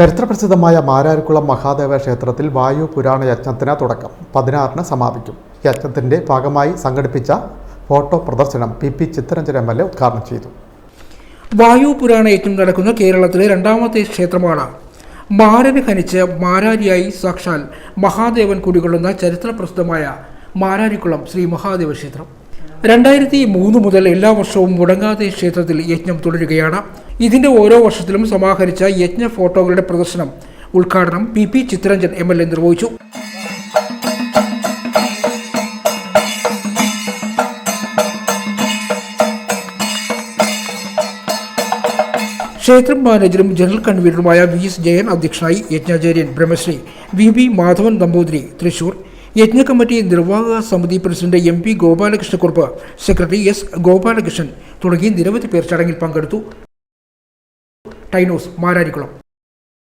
ചരിത്രപ്രസിദ്ധമായ മാരാരിക്കുളം മഹാദേവ ക്ഷേത്രത്തിൽ വായു പുരാണ യജ്ഞത്തിന് തുടക്കം. പതിനാറിന് സമാപിക്കും. യജ്ഞത്തിന്റെ ഭാഗമായി സംഘടിപ്പിച്ച ഫോട്ടോ പ്രദർശനം P P Chittaranjan M L A ഉദ്ഘാടനം ചെയ്തു. വായു പുരാണ യജ്ഞം നടക്കുന്ന കേരളത്തിലെ രണ്ടാമത്തെ ക്ഷേത്രമാണ്. മാരന് ഖനിച്ച് മാരാരിയായി സാക്ഷാൽ മഹാദേവൻ കുടികൊള്ളുന്ന ചരിത്രപ്രസിദ്ധമായ മാരാരിക്കുളം ശ്രീ മഹാദേവ ക്ഷേത്രം. രണ്ടായിരത്തി മൂന്ന് മുതൽ എല്ലാ വർഷവും മുടങ്ങാതെ ക്ഷേത്രത്തിൽ യജ്ഞം തുടരുകയാണ്. ഇതിന്റെ ഓരോ വർഷത്തിലും സമാഹരിച്ച യജ്ഞ ഫോട്ടോകളുടെ പ്രദർശനം ഉദ്ഘാടനം P P Chittaranjan M L A നിർവഹിച്ചു. ക്ഷേത്രം മാനേജറും ജനറൽ കൺവീനറുമായ വി എസ് ജയൻ അധ്യക്ഷനായി യജ്ഞാചാര്യൻ ബ്രഹ്മശ്രീ വി ബി മാധവൻ നമ്പൂതിരി തൃശൂർ യജ്ഞ കമ്മിറ്റി നിർവാഹക സമിതി president M P Gopalakrishnakurup secretary S Gopalakrishnan തുടങ്ങി നിരവധി പേർ ചടങ്ങിൽ പങ്കെടുത്തു. ടൈനോസ് മാരാരിക്കുളം.